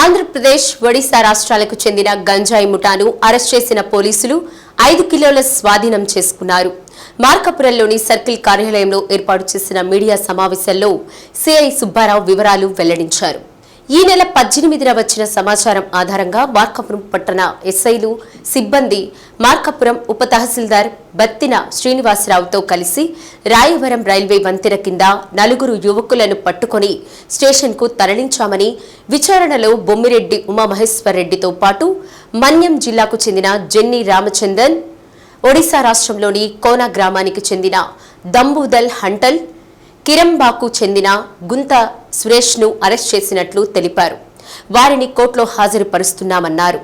ఆంధ్రప్రదేశ్ ఒడిశా రాష్ట్రాలకు చెందిన గంజాయి ముఠాను అరెస్ట్ చేసిన పోలీసులు ఐదు కిలోల స్వాధీనం చేసుకున్నారు. మార్కాపురంలోని సర్కిల్ కార్యాలయంలో ఏర్పాటు చేసిన మీడియా సమావేశంలో సిఐ సుబ్బారావు వివరాలు వెల్లడించారు. ఈ నెల పద్దెనిమిదిన వచ్చిన సమాచారం ఆధారంగా మార్కాపురం పట్టణ ఎస్ఐలు సిబ్బంది మార్కాపురం ఉప తహసీల్దార్ బత్తిన శ్రీనివాసరావుతో కలిసి రాయవరం రైల్వే వంతెన కింద నలుగురు యువకులను పట్టుకొని స్టేషన్కు తరలించామని విచారణలో బొమ్మిరెడ్డి ఉమామహేశ్వర్ రెడ్డితో పాటు మన్యం జిల్లాకు చెందిన జెన్నీ రామచందన్ ఒడిశా రాష్ట్రంలోని కోనా గ్రామానికి చెందిన దంబూదల్ హంటల్ కిరంబాకు చెందిన గుంత సురేష్ను అరెస్ట్ చేసినట్లు తెలిపారు. వారిని కోర్టులో హాజరుపరుస్తున్నామన్నారు.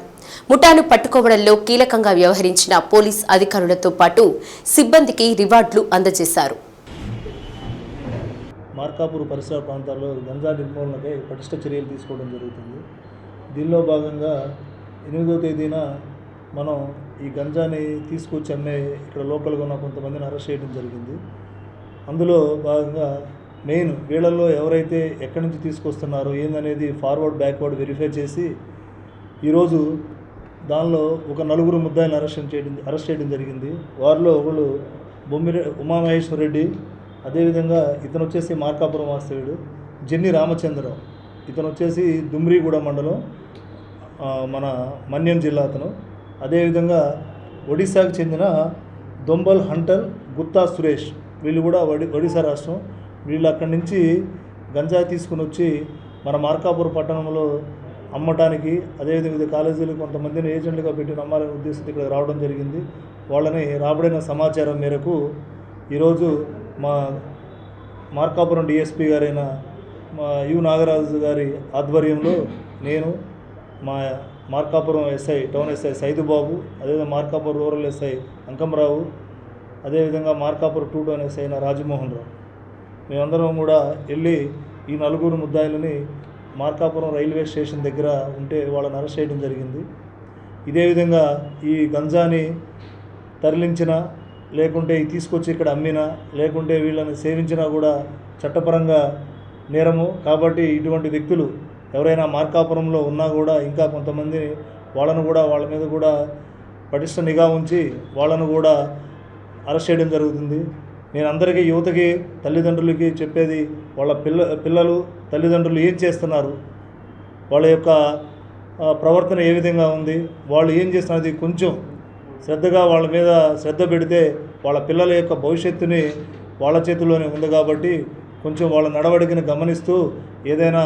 ముఠాను పట్టుకోవడంలో కీలకంగా వ్యవహరించిన పోలీస్ అధికారులతో పాటు సిబ్బందికి రివార్డులు అందజేశారు. మార్కాపూర్ పరిసర ప్రాంతాల్లో గంజా నిర్మూలనకై పటిష్ట చర్యలు తీసుకోవడం జరుగుతుంది. దీనిలో భాగంగా ఎనిమిదో తేదీన మనం ఈ గంజాని తీసుకొచ్చి అమ్మే ఇక్కడ లోకల్గా ఉన్న కొంతమందిని అరెస్ట్ చేయడం జరిగింది. అందులో భాగంగా మెయిన్ వీళ్ళల్లో ఎవరైతే ఎక్కడి నుంచి తీసుకొస్తున్నారో ఏందనేది ఫార్వర్డ్ బ్యాక్వర్డ్ వెరిఫై చేసి ఈరోజు దానిలో ఒక నలుగురు ముద్దాయిని అరెస్ట్ చేయడం అరెస్ట్ చేయడం జరిగింది. వారిలో ఒకళ్ళు బొమ్మిరె ఉమామహేశ్వర రెడ్డి అదేవిధంగా ఇతను వచ్చేసి మార్కాపురం వాస్తవ్యుడు జెన్ని రామచంద్రరావు. ఇతను వచ్చేసి దుమ్రిగూడ మండలం మన మన్యం జిల్లా అతను. అదేవిధంగా ఒడిశాకు చెందిన దొంబల్ హంటర్ గుత్తా సురేష్. వీళ్ళు కూడా ఒడి ఒడిశా రాష్ట్రం. వీళ్ళు అక్కడి నుంచి గంజాయి తీసుకుని వచ్చి మన మార్కాపూర్ పట్టణంలో అమ్మటానికి అదేవిధంగా కాలేజీలు కొంతమందిని ఏజెంట్లుగా పెట్టి అమ్మాలనే ఉద్దేశంతో ఇక్కడ రావడం జరిగింది. వాళ్ళని రాబడిన సమాచారం మేరకు ఈరోజు మా మార్కాపురం డిఎస్పి గారైన మా యు నాగరాజు గారి ఆధ్వర్యంలో నేను మా Markapuram SI town SI Saidubabu అదేవిధంగా మార్కాపురం రూరల్ ఎస్ఐ అంకంరావు అదేవిధంగా మార్కాపురం టూ టౌన్ ఎస్ఐ అయిన రాజమోహన్ రావు. మేమందరం కూడా వెళ్ళి ఈ నలుగురు ముద్దాయిలని మార్కాపురం రైల్వే స్టేషన్ దగ్గర ఉంటే వాళ్ళని అరెస్ట్ చేయడం జరిగింది. ఇదే విధంగా ఈ గంజాని తరలించిన లేకుంటే తీసుకొచ్చి ఇక్కడ అమ్మినా లేకుంటే వీళ్ళని సేవించినా కూడా చట్టపరంగా నేరము. కాబట్టి ఇటువంటి వ్యక్తులు ఎవరైనా మార్కాపురంలో ఉన్నా కూడా ఇంకా కొంతమంది వాళ్ళను కూడా వాళ్ళ మీద కూడా పటిష్ట నిఘా ఉంచి వాళ్ళను కూడా అరెస్ట్ చేయడం జరుగుతుంది. నేను అందరికీ యువతకి తల్లిదండ్రులకి చెప్పేది వాళ్ళ పిల్ల పిల్లలు తల్లిదండ్రులు ఏం చేస్తున్నారు? వాళ్ళ యొక్క ప్రవర్తన ఏ విధంగా ఉంది? వాళ్ళు ఏం చేస్తున్నది? కొంచెం శ్రద్ధగా వాళ్ళ మీద శ్రద్ధ పెడితే వాళ్ళ పిల్లల యొక్క భవిష్యత్తుని వాళ్ళ చేతుల్లోనే ఉంది కాబట్టి కొంచెం వాళ్ళ నడవడికని గమనిస్తూ ఏదైనా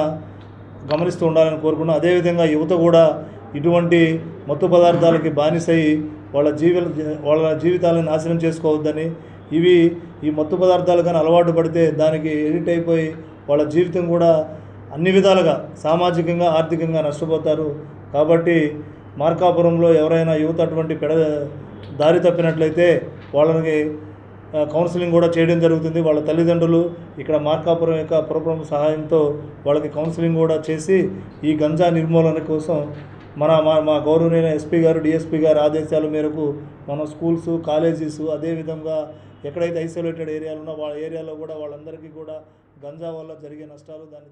గమనిస్తూ ఉండాలని కోరుకున్నాను అదేవిధంగా యువత కూడా ఇటువంటి మత్తు పదార్థాలకి బానిసై వాళ్ళ జీవి వాళ్ళ జీవితాలను నాశనం చేసుకోవద్దని ఇవి ఈ మత్తు పదార్థాలు కానీ అలవాటు పడితే దానికి ఎడిట్ అయిపోయి వాళ్ళ జీవితం కూడా అన్ని విధాలుగా సామాజికంగా ఆర్థికంగా నష్టపోతారు. కాబట్టి మార్కాపురంలో ఎవరైనా యువత అటువంటి పెడ దారి తప్పినట్లయితే వాళ్ళకి కౌన్సిలింగ్ కూడా చేయడం జరుగుతుంది. వాళ్ళ తల్లిదండ్రులు ఇక్కడ మార్కాపురం యొక్క పురప్రముఖ సహాయంతో వాళ్ళకి కౌన్సిలింగ్ కూడా చేసి ఈ గంజా నిర్మూలన కోసం మన మా మా గౌరవనీయ ఎస్పీ గారు డిఎస్పీ గారు ఆదేశాల మేరకు మన స్కూల్స్ కాలేజీస్ అదేవిధంగా ఎక్కడైతే ఐసోలేటెడ్ ఏరియాలు ఉన్నా వాళ్ళ ఏరియాలో కూడా వాళ్ళందరికీ కూడా గంజా వల్ల జరిగే నష్టాలు దాన్ని